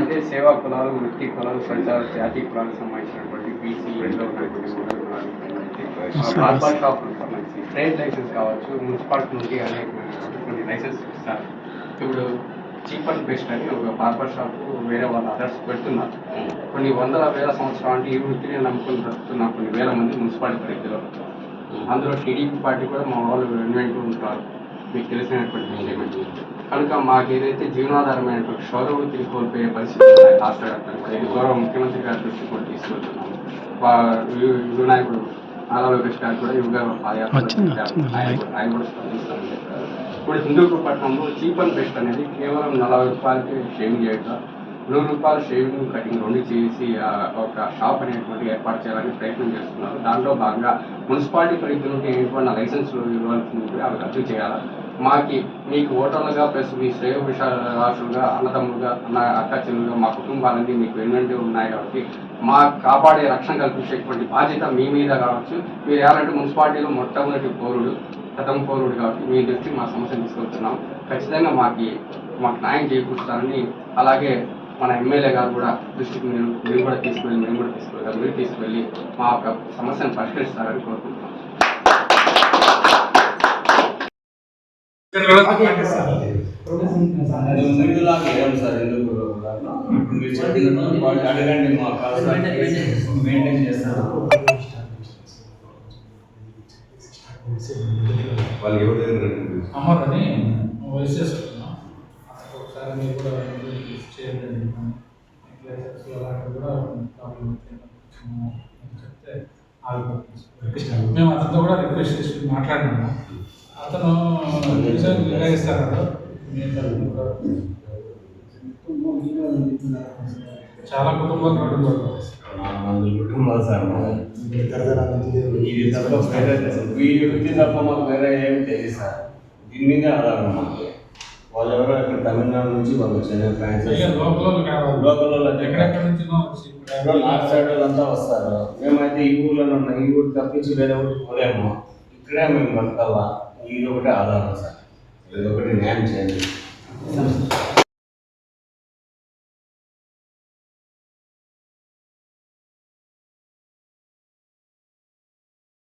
మధ్య సేవా కులాలు వృత్తి కులాలు సంచార జాతీయ కులాలకు సంబంధించినటువంటి బీసీ రెండో బార్బర్ షాప్ సంబంధించి ట్రేడ్ లైసెన్స్ కావచ్చు మున్సిపాలిటీ నుండి అనేకమైనటువంటి కొన్ని లైసెన్స్ ఇస్తారు ఇప్పుడు చీప్ అండ్ బెస్ట్ అని ఒక బార్బర్ షాప్ వేరే వాళ్ళ అదర్స్ పెడుతున్నారు కొన్ని వందల వేల సంవత్సరాలు అంటే ఈ వృత్తిని నమ్ముకుని బ్రతుకుతున్న కొన్ని వేల మంది మున్సిపాలిటీ పరిధిలో అందులో టీడీపీ పార్టీ కూడా మా వాళ్ళు వెనువెంటూ ఉంటారు మీకు తెలిసినటువంటి విషయమే కనుక మాకు ఏదైతే జీవనాధారమైనటువంటి వృత్తిని కోల్పోయే పరిస్థితి రాష్ట్ర వ్యాప్తంగా ఇది గౌరవ ముఖ్యమంత్రి గారి దృష్టి కూడా తీసుకెళ్తున్నాము వా- యు- వినాయకుడు నారా లోకేష్ గారు కూడా యువ పాదయాత్ర. ఆయన కూడా- స్పందిస్తామని చెప్పారు. ఇప్పుడు హిందూపూర్ పట్టణంలో చీప్ అండ్ బెస్ట్ అనేది కేవలం నలభై రూపాయలకి షేవింగ్ చేయడం నూరు రూపాయలు షేవింగ్ కటింగ్ రెండు చేసి ఒక షాప్ అనేటువంటి ఏర్పాటు చేయాలని ప్రయత్నం చేస్తున్నారు. దాంట్లో భాగంగా మున్సిపాలిటీ పరిధి నుండి ఏంటంటే లైసెన్స్ ఇవ్వాల్సింది అవి రద్దు చేయాలి? మాకి మీకు ఓటర్లుగా ప్లస్ మీ శ్రేయ విషయాలుగా అన్నదమ్ములుగా అన్న అక్క చెల్లుగా మా కుటుంబాలన్నీ మీకు వెన్నంటి ఉన్నాయి కాబట్టి మా కాపాడే రక్షణ కల్పించేటువంటి బాధ్యత మీ మీద కావచ్చు. మీరు ఎవరంటే మున్సిపాలిటీలో మొట్టమొదటి పౌరుడు ప్రథమ పౌరుడు కాబట్టి మీ దృష్టికి మా సమస్యను తీసుకెళ్తున్నాం ఖచ్చితంగా మాకి మాకు న్యాయం చేకూరుస్తారని అలాగే మన ఎమ్మెల్యే గారు కూడా దృష్టికి మీరు మీరు కూడా తీసుకువెళ్ళి మేము కూడా తీసుకువెళ్తాం మీరు తీసుకువెళ్ళి మా యొక్క సమస్యను పరిష్కరిస్తారని కోరుకుంటున్నాం అది ముందులాగా ఏం సార్ ఎందుకు మీరు చెప్పిన వాళ్ళు అడగండి మా మెయింటైన్ చేస్తారు వాళ్ళు ఎవరి దగ్గర అమరని వైస్ చేసుకుంటున్నాం ఒకసారి మీరు కూడా చేయండి లైసెన్స్ అలాంటివి కూడా ప్రాబ్లం చెప్తే ఆగిపోతుంది. మేము అతనితో కూడా రిక్వెస్ట్ చేసి మాట్లాడినాము. అతను నిర్ణయిస్తాడు చాలా కుటుంబాలు కుటుంబాలు సార్. ఇది తప్ప వేరే ఈ వృత్తి తప్ప మాకు వేరే ఏమి తెలియదు సార్. దీని మీద ఆధారం మాకు. వాళ్ళు ఎవరో ఇక్కడ తమిళనాడు నుంచి వాళ్ళు ఫ్రాంచైజీ లోకల్ నార్త్ సైడ్ వాళ్ళంతా వస్తారు. మేమైతే ఈ ఊర్లో ఉన్నాం. ఈ ఊరు తప్పించి వేరే ఊరికి పోలేము. ఇక్కడే మేము బతకాలా. ఇది ఒకటి ఆధారం సార్. ఇది ఒకటి న్యాయం చేయండి.